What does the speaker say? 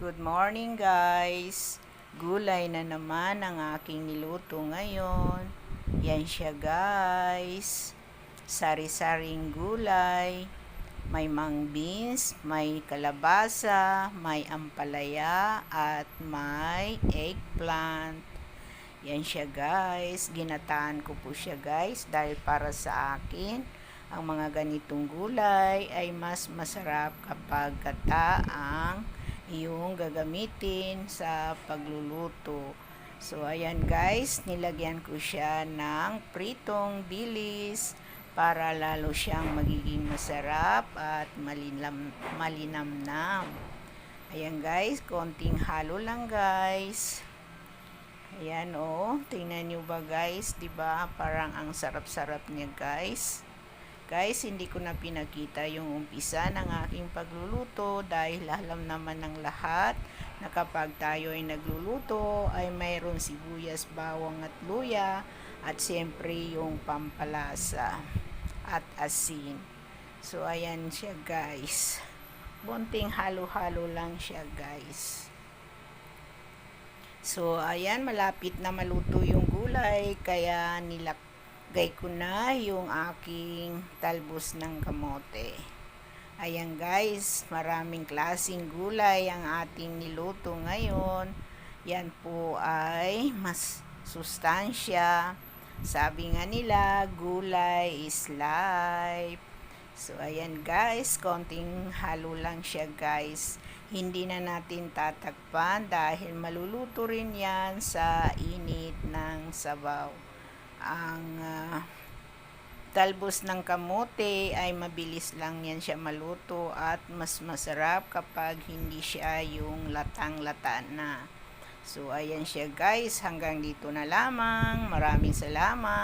Good morning guys. Gulay na naman ang aking niluto ngayon. Yan siya guys. Sari-saring gulay. May mang beans, may kalabasa, may ampalaya, at may eggplant. Yan siya guys. Ginataan ko po siya guys dahil para sa akin ang mga ganitong gulay ay mas masarap kapag kata ang iyong gagamitin sa pagluluto. So, ayan guys, nilagyan ko siya ng pritong bilis para lalo siyang magiging masarap at malinam, malinamnam. Ayan guys, konting halo lang guys. Ayan oh, tingnan nyo ba guys, 'di ba? Parang ang sarap-sarap niya guys. Guys, hindi ko na pinakita yung umpisa ng aking pagluluto dahil alam naman ng lahat na kapag tayo ay nagluluto ay mayroon sibuyas, bawang at luya at siyempre yung pampalasa at asin. So, ayan siya guys. Bunting halo-halo lang siya guys. So, ayan, malapit na maluto yung gulay, kaya nilagay ko na yung aking talbos ng kamote. Ayan guys, maraming klasing gulay ang ating niluto ngayon. Yan po ay mas sustansya. Sabi nga nila, gulay is life. So, ayan guys, konting halo lang siya guys. Hindi na natin tatakpan dahil maluluto rin yan sa init ng sabaw. Ang ah, talbos ng kamote ay mabilis lang yan siya maluto at mas masarap kapag hindi siya yung latang-lata na. So, ayan siya guys. Hanggang dito na lamang. Maraming salamat.